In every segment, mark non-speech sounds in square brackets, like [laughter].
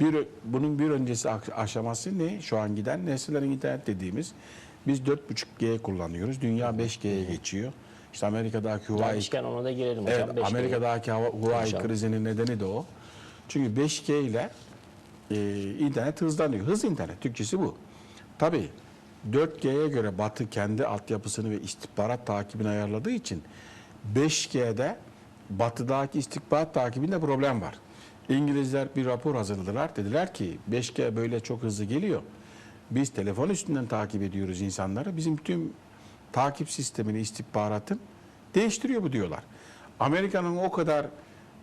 Bir, bunun bir öncesi aşaması ne? Şu an giden nesnelerin internet dediğimiz. Biz 4.5G kullanıyoruz. Dünya 5G'ye geçiyor. İşte Amerika'daki Huawei Gelmişken ona da girelim hocam. Evet, Amerika'daki Huawei krizinin nedeni de o. Çünkü 5G ile e, internet hızlanıyor. Hız internet, Türkçesi bu. Tabii 4G'ye göre Batı kendi altyapısını ve istihbarat takibini ayarladığı için 5G'de Batı'daki istihbarat takibinde problem var. İngilizler bir rapor hazırladılar. Dediler ki 5G böyle çok hızlı geliyor. Biz telefon üstünden takip ediyoruz insanları. Bizim tüm takip sistemini, istihbaratın değiştiriyor bu diyorlar. Amerika'nın o kadar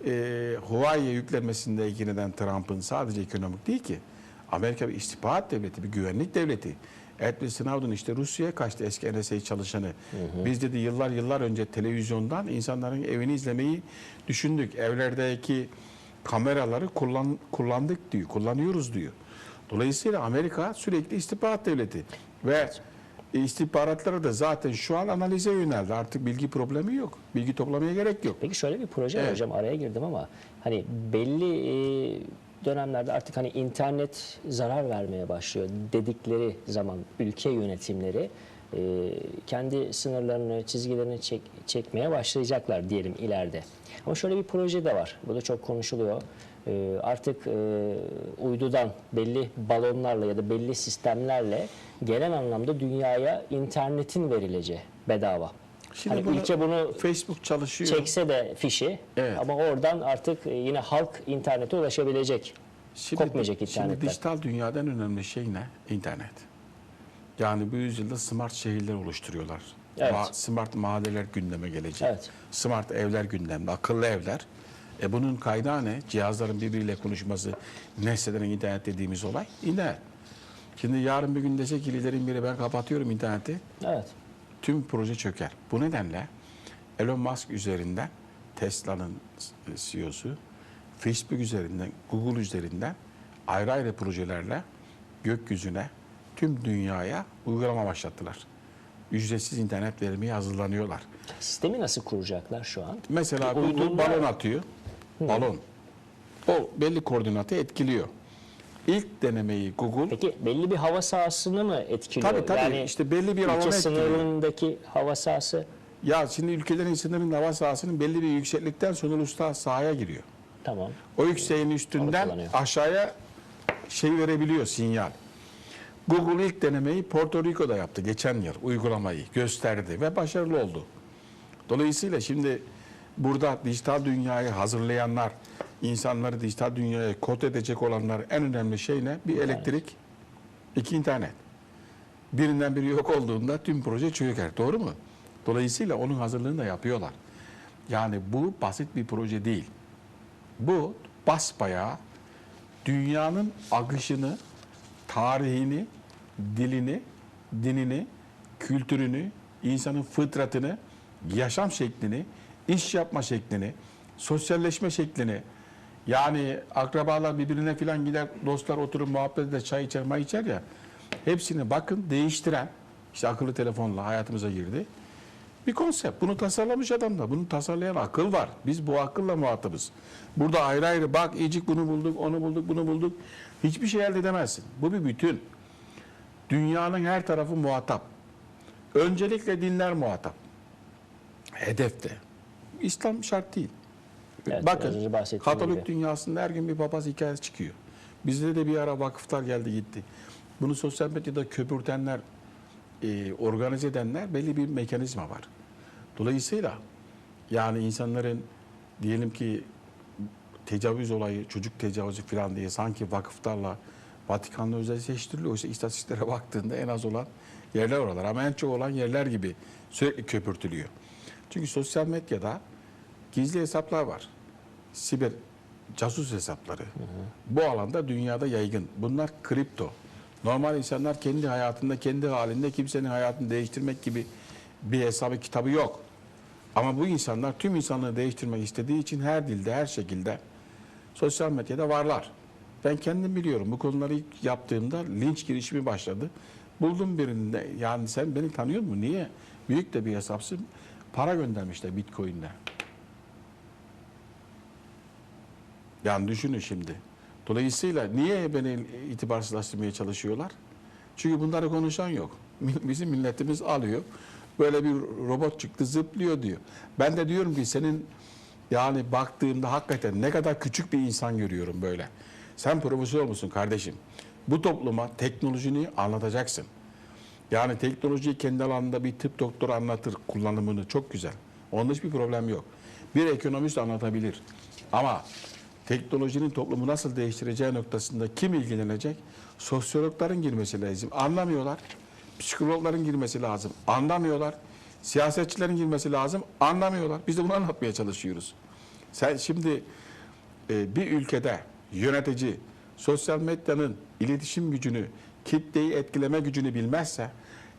e, Huawei'ye yüklenmesindeki neden Trump'ın sadece ekonomik değil ki. Amerika bir istihbarat devleti, bir güvenlik devleti. Edward Snowden işte Rusya'ya kaçtı eski NSA çalışanı. Biz dedi yıllar yıllar önce televizyondan insanların evini izlemeyi düşündük. Evlerdeki kameraları kullan, kullandık diyor, kullanıyoruz diyor. Dolayısıyla Amerika sürekli istihbarat devleti ve istihbaratları da zaten şu an analize yöneldi. Artık bilgi problemi yok. Bilgi toplamaya gerek yok. Peki şöyle bir proje var Evet. hocam araya girdim ama hani belli e, dönemlerde artık hani internet zarar vermeye başlıyor dedikleri zaman ülke yönetimleri e, kendi sınırlarını, çizgilerini çek, çekmeye başlayacaklar diyelim ileride. Ama şöyle bir proje de var. Bu da çok konuşuluyor. E, artık e, uydudan belli balonlarla ya da belli sistemlerle genel anlamda dünyaya internetin verileceği bedava. Şimdi hani bunu ülke bunu Facebook çalışıyor. çekse de fişi Evet. ama oradan artık yine halk internete ulaşabilecek. Kopmayacak Şimdi internetler. dijital dünyadan önemli şey ne? İnternet. Yani bu yüzyılda smart şehirler oluşturuyorlar. Evet. Ma- smart mahalleler gündeme gelecek. Evet. Smart evler gündemde, akıllı evler. E bunun kaynağı ne? Cihazların birbiriyle konuşması, nesnelerin internet dediğimiz olay. İnternet. Şimdi yarın bir gün dese ki liderin biri ben kapatıyorum interneti. Evet. tüm proje çöker. Bu nedenle Elon Musk üzerinden Tesla'nın CEO'su, Facebook üzerinden, Google üzerinden ayrı ayrı projelerle gökyüzüne, tüm dünyaya uygulama başlattılar. Ücretsiz internet vermeye hazırlanıyorlar. Sistemi nasıl kuracaklar şu an? Mesela Bir uydurma- balon atıyor. Balon. O belli koordinatı etkiliyor. İlk denemeyi Google Peki belli bir hava sahasını mı etkiliyor? Tabii, tabii. İşte belli bir alanı etkiliyor. sınırındaki hava sahası Ya şimdi ülkelerin sınırın hava sahasının belli bir yükseklikten sonra ulusal sahaya giriyor. tamam. O yükseğin üstünden aşağıya şey verebiliyor sinyal. Google ilk denemeyi Porto Rico'da yaptı geçen yıl uygulamayı gösterdi ve başarılı oldu. Dolayısıyla şimdi burada dijital dünyayı hazırlayanlar, insanları dijital dünyaya kod edecek olanlar en önemli şey ne? Bir elektrik, iki internet. Birinden biri yok olduğunda tüm proje çöker. Doğru mu? Dolayısıyla onun hazırlığını da yapıyorlar. Yani bu basit bir proje değil. Bu basbayağı dünyanın akışını, tarihini, dilini, dinini, kültürünü, insanın fıtratını, yaşam şeklini, iş yapma şeklini, sosyalleşme şeklini, yani akrabalar birbirine filan gider, dostlar oturur muhabbet eder, çay içer, may içer ya. Hepsini bakın değiştiren, işte akıllı telefonla hayatımıza girdi. Bir konsept. Bunu tasarlamış adam da. Bunu tasarlayan akıl var. Biz bu akılla muhatabız. Burada ayrı ayrı bak ecik bunu bulduk, onu bulduk, bunu bulduk. Hiçbir şey elde edemezsin. Bu bir bütün. Dünyanın her tarafı muhatap. Öncelikle dinler muhatap. Hedefte. İslam şart değil. Evet, Bakın Katolik gibi. dünyasında her gün bir papaz hikayesi çıkıyor. Bizde de bir ara vakıflar geldi gitti. Bunu sosyal medyada köpürtenler, e, organize edenler belli bir mekanizma var. Dolayısıyla yani insanların diyelim ki tecavüz olayı, çocuk tecavüzü falan diye sanki vakıflarla Vatikan'la özelleştiriliyor. Oysa istatistiklere [laughs] baktığında en az olan yerler oralar ama en çok olan yerler gibi sürekli köpürtülüyor. Çünkü sosyal medyada gizli hesaplar var. Siber casus hesapları. Bu alanda dünyada yaygın. Bunlar kripto. Normal insanlar kendi hayatında, kendi halinde kimsenin hayatını değiştirmek gibi bir hesabı kitabı yok. Ama bu insanlar tüm insanlığı değiştirmek istediği için her dilde, her şekilde sosyal medyada varlar. Ben kendim biliyorum. Bu konuları ilk yaptığımda linç girişimi başladı. Buldum birinde. Yani sen beni tanıyor musun? Niye? Büyük de bir hesapsın. Para göndermişler Bitcoin'le. Yani düşünün şimdi. Dolayısıyla niye beni itibarsızlaştırmaya çalışıyorlar? Çünkü bunları konuşan yok. Bizim milletimiz alıyor. Böyle bir robot çıktı zıplıyor diyor. Ben de diyorum ki senin yani baktığımda hakikaten ne kadar küçük bir insan görüyorum böyle. Sen profesör musun kardeşim? Bu topluma teknolojini anlatacaksın. Yani teknolojiyi kendi alanında bir tıp doktoru anlatır kullanımını çok güzel. Onda hiçbir problem yok. Bir ekonomist anlatabilir. Ama teknolojinin toplumu nasıl değiştireceği noktasında kim ilgilenecek? Sosyologların girmesi lazım. Anlamıyorlar. Psikologların girmesi lazım. Anlamıyorlar. Siyasetçilerin girmesi lazım. Anlamıyorlar. Biz de bunu anlatmaya çalışıyoruz. Sen şimdi e, bir ülkede yönetici sosyal medyanın iletişim gücünü, kitleyi etkileme gücünü bilmezse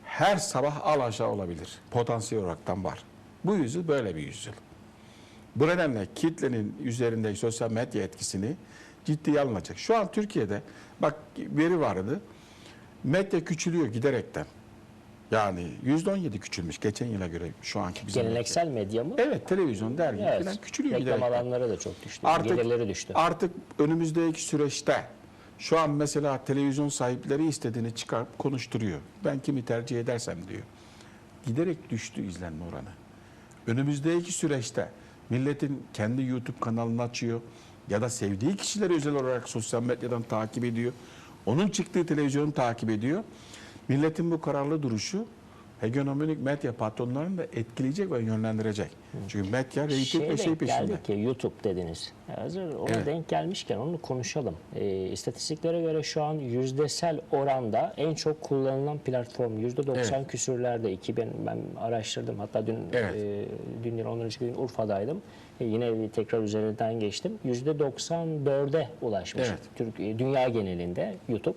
her sabah al aşağı olabilir. Potansiyel olaraktan var. Bu yüzyıl böyle bir yüzyıl. Bu nedenle kitlenin üzerindeki sosyal medya etkisini ciddiye alınacak. Şu an Türkiye'de bak veri vardı. Medya küçülüyor giderekten. Yani %17 küçülmüş geçen yıla göre şu anki bizim. Geleneksel medya mı? Evet televizyon, dergi falan Evet. küçülüyor Reklam giderekten. alanları da çok düştü. Artık, Gelirleri düştü. artık önümüzdeki süreçte şu an mesela televizyon sahipleri istediğini çıkarıp konuşturuyor. Ben kimi tercih edersem diyor. Giderek düştü izlenme oranı. Önümüzdeki süreçte milletin kendi YouTube kanalını açıyor ya da sevdiği kişileri özel olarak sosyal medyadan takip ediyor. Onun çıktığı televizyonu takip ediyor. Milletin bu kararlı duruşu hegemonik medya patronlarını da etkileyecek ve yönlendirecek. Çünkü medya reyting ve şey peşinde. geldik ya YouTube dediniz. Hazır ona Evet. denk gelmişken onu konuşalım. Ee, istatistiklere göre şu an yüzdesel oranda en çok kullanılan platform %90 Evet. küsürlerde. 2000 ben araştırdım. Hatta dün Evet. e, dün değil, ondan gün Urfa'daydım. E, yine bir tekrar üzerinden geçtim. %94'e ulaşmış. Evet. Türk, e, dünya genelinde YouTube.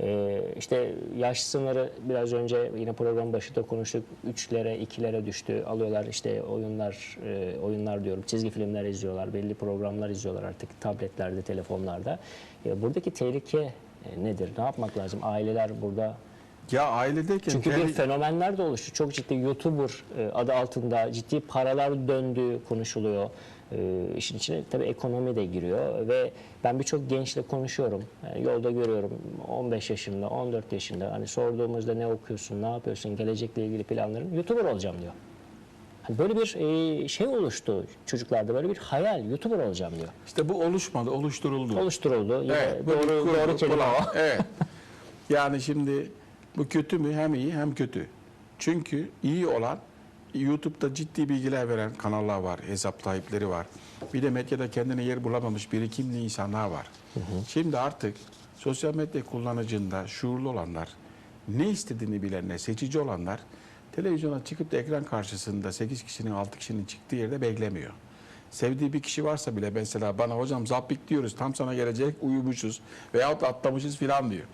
Ee, işte yaş sınırı biraz önce yine program başında konuştuk. 3'lere, 2'lere düştü. Alıyorlar işte oyunlar, e, oyunlar diyorum. Çizgi filmler izliyorlar. Belli programlar izliyorlar artık tabletlerde, telefonlarda. E, buradaki tehlike e, nedir? Ne yapmak lazım? Aileler burada Ya ailedeyken çünkü bir kendi- fenomenler de oluştu. Çok ciddi YouTuber e, adı altında ciddi paralar döndüğü konuşuluyor. E, işin içine tabii ekonomi de giriyor ve ben birçok gençle konuşuyorum. Yani yolda görüyorum 15 yaşında, 14 yaşında. Hani sorduğumuzda ne okuyorsun, ne yapıyorsun, gelecekle ilgili planların YouTuber olacağım diyor. Hani böyle bir e, şey oluştu çocuklarda böyle bir hayal YouTuber olacağım diyor. işte bu oluşmadı, oluşturuldu. Oluşturuldu. Yine Evet, doğru, bir kurgu, doğru kelime. [laughs] Evet. Yani şimdi bu kötü mü? Hem iyi hem kötü. Çünkü iyi olan YouTube'da ciddi bilgiler veren kanallar var, hesap sahipleri var. Bir de medyada kendine yer bulamamış birikimli insanlar var. Şimdi artık sosyal medya kullanıcında şuurlu olanlar, ne istediğini bilenler, seçici olanlar televizyona çıkıp da ekran karşısında 8 kişinin 6 kişinin çıktığı yerde beklemiyor. Sevdiği bir kişi varsa bile mesela bana hocam zappik diyoruz tam sana gelecek uyumuşuz veyahut atlamışız filan diyor.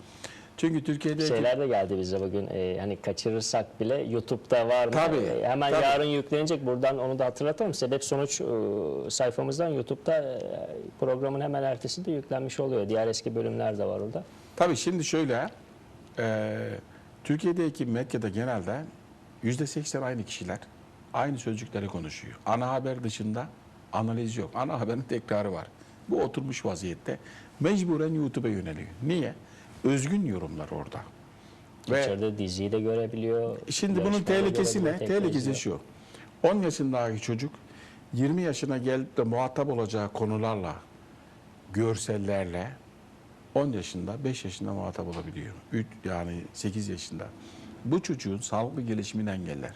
Çünkü Türkiye'deki Şeyler de geldi bize bugün. Ee, hani kaçırırsak bile YouTube'da var mı? Tabii, Ee, hemen tabii. yarın yüklenecek. Buradan onu da hatırlatalım. Sebep sonuç e, sayfamızdan YouTube'da e, programın hemen ertesi de yüklenmiş oluyor. Diğer eski bölümler de var orada. Tabii şimdi şöyle, e, Türkiye'deki medyada genelde yüzde seksen aynı kişiler aynı sözcükleri konuşuyor. Ana haber dışında analiz yok. Ana haberin tekrarı var. Bu oturmuş vaziyette mecburen YouTube'a yöneliyor. Niye? Özgün yorumlar orada. Ve İçeride diziyi de görebiliyor. Şimdi bunun tehlikesi ne? Tehlikesi şu. 10 yaşındaki çocuk 20 yaşına gelip de muhatap olacağı konularla, görsellerle 10 yaşında, 5 yaşında muhatap olabiliyor. Üç, yani 8 yaşında. Bu çocuğun sağlıklı gelişimini engeller.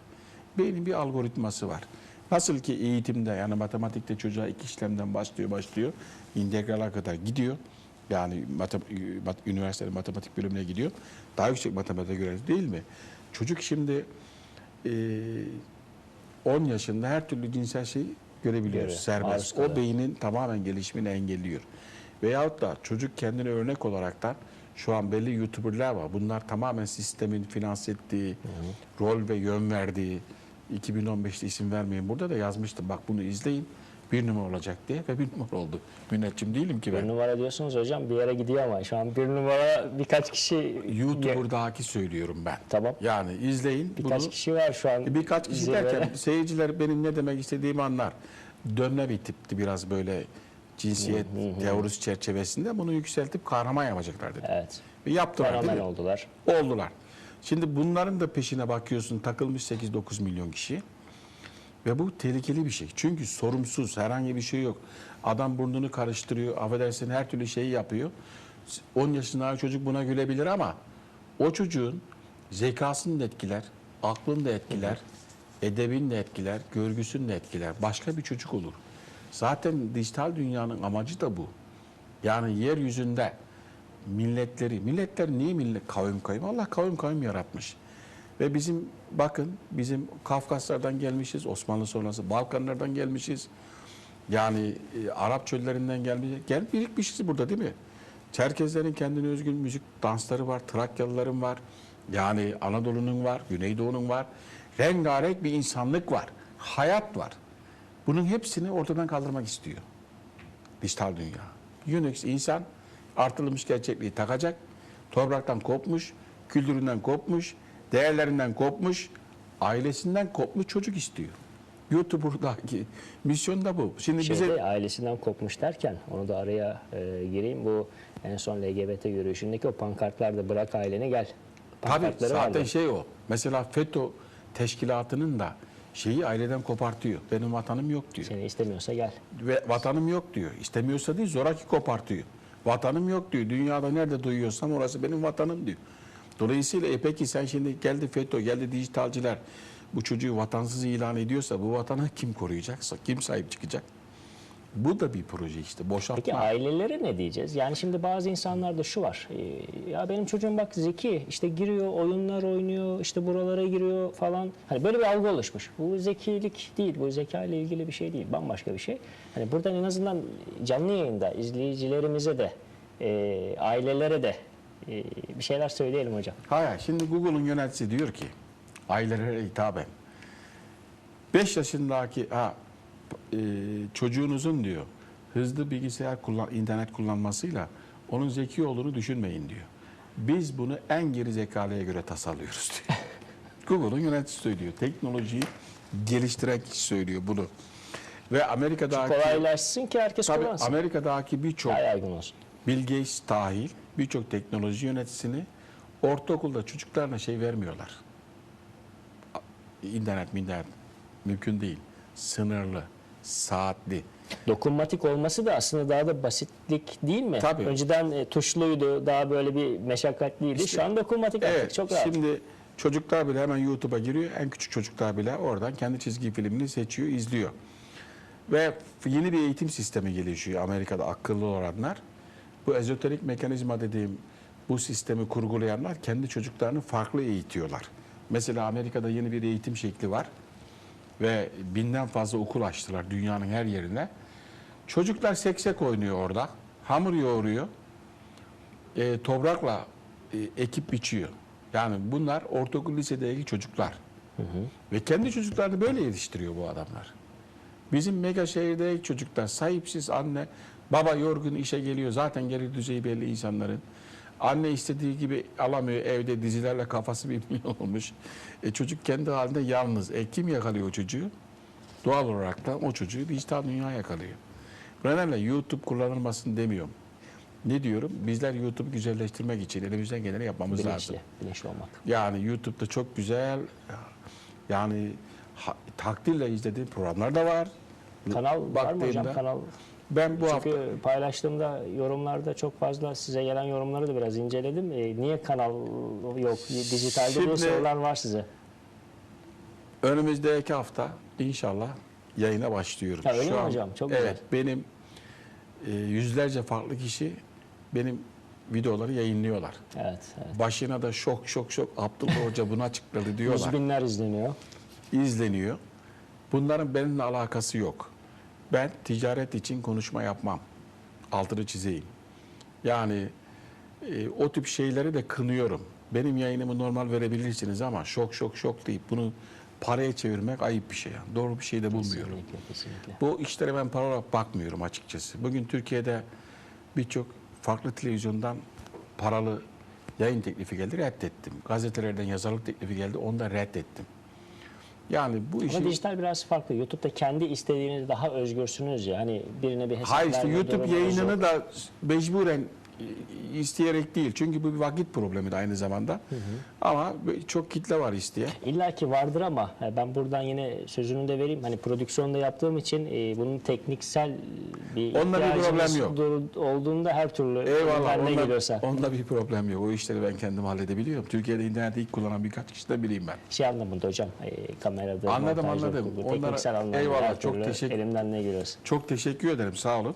Beynin bir algoritması var. Nasıl ki eğitimde yani matematikte çocuğa iki işlemden başlıyor başlıyor. integrala kadar gidiyor. Yani matem mat- üniversitenin matematik bölümüne gidiyor. Daha yüksek matematik göre değil mi? Çocuk şimdi e, 10 yaşında her türlü cinsel şey görebiliyor. Görüyor, Serbest. O beynin tamamen gelişimini engelliyor. Veyahut da çocuk kendine örnek olaraktan şu an belli YouTuber'lar var. Bunlar tamamen sistemin finanse ettiği, rol ve yön verdiği, 2015'te isim vermeyin. Burada da yazmıştım. Bak bunu izleyin. Bir numara olacak diye ve bir numara oldu. Müneccim değilim ki Bir ben. numara diyorsunuz hocam bir yere gidiyor ama şu an bir numara birkaç kişi YouTuber'daki söylüyorum ben. Tamam. Yani izleyin. birkaç bunu. kişi var şu an. Birkaç kişi derken [laughs] seyirciler benim ne demek istediğimi anlar. Dönme bir tipti biraz böyle cinsiyet teorisi çerçevesinde bunu yükseltip kahraman yapacaklar dedi. Evet. Ve yaptılar mi? oldular. Oldular. Şimdi bunların da peşine bakıyorsun takılmış 8-9 milyon kişi. Ve bu tehlikeli bir şey. Çünkü sorumsuz herhangi bir şey yok. Adam burnunu karıştırıyor, affedersin her türlü şeyi yapıyor. 10 yaşındaki çocuk buna gülebilir ama o çocuğun zekasını da etkiler, aklını da etkiler, edebini de etkiler, görgüsünü de etkiler. Başka bir çocuk olur. Zaten dijital dünyanın amacı da bu. Yani yeryüzünde milletleri, milletler niye millet kavim kavim? Allah kavim kavim yaratmış. Ve bizim bakın bizim Kafkaslardan gelmişiz, Osmanlı sonrası Balkanlardan gelmişiz. Yani e, Arap çöllerinden gelmişiz. Gel birikmişiz burada değil mi? Çerkezlerin kendine özgün müzik dansları var, Trakyalıların var. Yani Anadolu'nun var, Güneydoğu'nun var. Rengarenk bir insanlık var. Hayat var. Bunun hepsini ortadan kaldırmak istiyor dijital dünya. Unix insan artılmış gerçekliği takacak. Topraktan kopmuş, kültüründen kopmuş, değerlerinden kopmuş, ailesinden kopmuş çocuk istiyor. YouTuber'daki misyon da bu. Şimdi Şeyde bize ailesinden kopmuş derken onu da araya e, gireyim. Bu en son LGBT yürüyüşündeki o pankartlarda bırak aileni gel. tabii zaten vardı. şey o. Mesela FETÖ teşkilatının da şeyi aileden kopartıyor. Benim vatanım yok diyor. Seni istemiyorsa gel. Ve vatanım yok diyor. İstemiyorsa değil zoraki kopartıyor. Vatanım yok diyor. Dünyada nerede duyuyorsam orası benim vatanım diyor. Dolayısıyla e peki sen şimdi geldi FETÖ, geldi dijitalciler bu çocuğu vatansız ilan ediyorsa bu vatanı kim koruyacaksa, kim sahip çıkacak? Bu da bir proje işte boşaltma. Peki ailelere ne diyeceğiz? Yani şimdi bazı insanlarda şu var. e, Ya benim çocuğum bak zeki işte giriyor oyunlar oynuyor işte buralara giriyor falan. Hani böyle bir algı oluşmuş. Bu zekilik değil. Bu zeka ile ilgili bir şey değil. Bambaşka bir şey. Hani buradan en azından canlı yayında izleyicilerimize de e, ailelere de e, bir şeyler söyleyelim hocam. Hayır, şimdi Google'un yöneticisi diyor ki ailelere hitaben 5 yaşındaki ha, e, çocuğunuzun diyor hızlı bilgisayar kullan, internet kullanmasıyla onun zeki olduğunu düşünmeyin diyor. Biz bunu en geri zekalıya göre tasarlıyoruz diyor. [laughs] Google'un yöneticisi söylüyor. Teknolojiyi geliştiren kişi söylüyor bunu. Ve Amerika'daki Kolaylaşsın ki herkes tabii kullansın. Amerika'daki birçok. Bill Gates dahil birçok teknoloji yöneticisini ortaokulda çocuklarına şey vermiyorlar. İnternet, internet mümkün değil. Sınırlı, saatli. Dokunmatik olması da aslında daha da basitlik değil mi? Tabii. Önceden e, tuşluydu, daha böyle bir meşakkatliydi. İşte- Şu an dokunmatik artık Evet, çok rahat. şimdi çocuklar bile hemen YouTube'a giriyor. En küçük çocuklar bile oradan kendi çizgi filmini seçiyor, izliyor. Ve yeni bir eğitim sistemi gelişiyor Amerika'da akıllı olanlar. Bu ezoterik mekanizma dediğim bu sistemi kurgulayanlar kendi çocuklarını farklı eğitiyorlar. Mesela Amerika'da yeni bir eğitim şekli var ve binden fazla okul açtılar dünyanın her yerine. Çocuklar seksek oynuyor orada, hamur yoğuruyor, e, toprakla e, ekip biçiyor. Yani bunlar ortaokul lisedeki çocuklar. Ve kendi çocuklarını böyle yetiştiriyor bu adamlar. Bizim mega şehirdeki çocuklar sahipsiz anne, baba yorgun işe geliyor. Zaten gelir düzeyi belli insanların. Anne istediği gibi alamıyor evde dizilerle kafası [laughs] bir milyon olmuş. E, çocuk kendi halinde yalnız. E, kim yakalıyor o çocuğu? Doğal olarak da o çocuğu dijital dünya yakalıyor. Bu nedenle YouTube kullanılmasın demiyorum. Ne diyorum? Bizler YouTube'u güzelleştirmek için elimizden geleni yapmamız lazım. bilinçli, bilinçli olmak. Yani YouTube'da çok güzel yani ha- takdirle izlediğim programlar da var. Kanal var mı hocam? Baktığımda- Kanal Ben bu hafta Çünkü paylaştığımda yorumlarda çok fazla size gelen yorumları da biraz inceledim. E, niye kanal yok, dijitalde diye Şimdi- sorular var size. önümüzdeki hafta inşallah yayına başlıyorum. Ha, öyle mi an- hocam? Çok evet, güzel. benim e, yüzlerce farklı kişi benim videoları yayınlıyorlar. Evet, evet. Başına da şok şok şok Abdullah Hoca bunu açıkladı diyorlar. Yüz binler izleniyor. izleniyor. Bunların benimle alakası yok. Ben ticaret için konuşma yapmam. Altını çizeyim. Yani e, o tip şeyleri de kınıyorum. Benim yayınımı normal verebilirsiniz ama şok şok şok deyip bunu paraya çevirmek ayıp bir şey. Yani. Doğru bir şey de bulmuyorum. Kesinlikle, kesinlikle. Bu işlere ben para olarak bakmıyorum açıkçası. Bugün Türkiye'de birçok farklı televizyondan paralı yayın teklifi geldi reddettim. Gazetelerden yazarlık teklifi geldi onu da reddettim. Yani bu işi Ama dijital biraz farklı. YouTube'da kendi istediğiniz daha özgürsünüz ya. Hani birine bir hesap Hayır işte verme YouTube durumunuz yayınını yok. da mecburen isteyerek değil. Çünkü bu bir vakit problemi de aynı zamanda. Ama çok kitle var isteyen. İlla ki vardır ama ben buradan yine sözünü de vereyim. Hani prodüksiyonda yaptığım için e, bunun tekniksel bir Onunla bir problem yok. olduğunda her türlü Eyvallah. Onda, geliyorsa. onda bir problem yok. O işleri ben kendim halledebiliyorum. Türkiye'de interneti ilk kullanan birkaç kişi de bileyim ben. Şey anlamında hocam, e, kamerada, Anladım, anladım. Onlara- tekniksel anlamda eyvallah, her çok türlü teşekkür- elimden ne geliyorsa. Çok teşekkür ederim. Sağ olun.